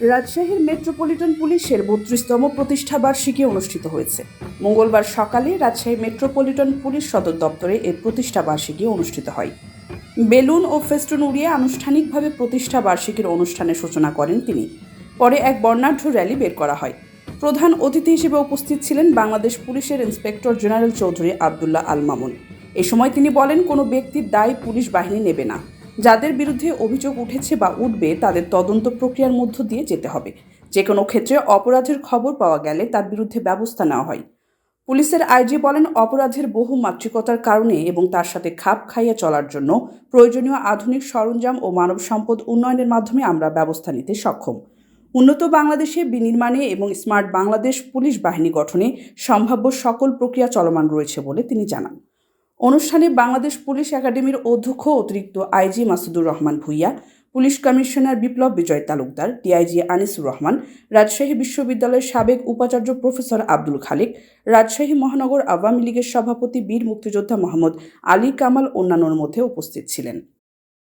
রাজশাহীর মেট্রোপলিটন পুলিশের বত্রিশতম প্রতিষ্ঠা বার্ষিকী অনুষ্ঠিত হয়েছে। মঙ্গলবার সকালে রাজশাহী মেট্রোপলিটন পুলিশ সদর দপ্তরে এর প্রতিষ্ঠা বার্ষিকী অনুষ্ঠিত হয়। বেলুন ও ফেস্টুন উড়িয়ে আনুষ্ঠানিকভাবে প্রতিষ্ঠা বার্ষিকীর অনুষ্ঠানের সূচনা করেন তিনি। পরে এক বর্ণাঢ্য র্যালি বের করা হয়। প্রধান অতিথি হিসেবে উপস্থিত ছিলেন বাংলাদেশ পুলিশের ইন্সপেক্টর জেনারেল চৌধুরী আবদুল্লাহ আল মামুন। এ সময় তিনি বলেন, কোনো ব্যক্তির দায় পুলিশ বাহিনী নেবে না। যাদের বিরুদ্ধে অভিযোগ উঠেছে বা উঠবে, তাদের তদন্ত প্রক্রিয়ার মধ্য দিয়ে যেতে হবে। যে কোনো ক্ষেত্রে অপরাধের খবর পাওয়া গেলে তার বিরুদ্ধে ব্যবস্থা নেওয়া হয়। পুলিশের আইজি বলেন, অপরাধের বহু মাত্রিকতার কারণে এবং তার সাথে খাপ খাইয়ে চলার জন্য প্রয়োজনীয় আধুনিক সরঞ্জাম ও মানব সম্পদ উন্নয়নের মাধ্যমে আমরা ব্যবস্থা নিতে সক্ষম। উন্নত বাংলাদেশে বিনির্মাণে এবং স্মার্ট বাংলাদেশ পুলিশ বাহিনী গঠনে সম্ভাব্য সকল প্রক্রিয়া চলমান রয়েছে বলে তিনি জানান। অনুষ্ঠানে বাংলাদেশ পুলিশ একাডেমির অধ্যক্ষ অতিরিক্ত IG Masudur Rahman Bhuiyan, police commissioner Biplob Bijoy Talukdar, DIG Anisur Rahman, Rajshahi বিশ্ববিদ্যালয়ের সাবেক উপাচার্য প্রফেসর আব্দুল খালিক, রাজশাহী মহানগর আওয়ামী লীগের সভাপতি বীর মুক্তিযোদ্ধা মোহাম্মদ আলী কামাল অন্যান্যর মধ্যে উপস্থিত ছিলেন।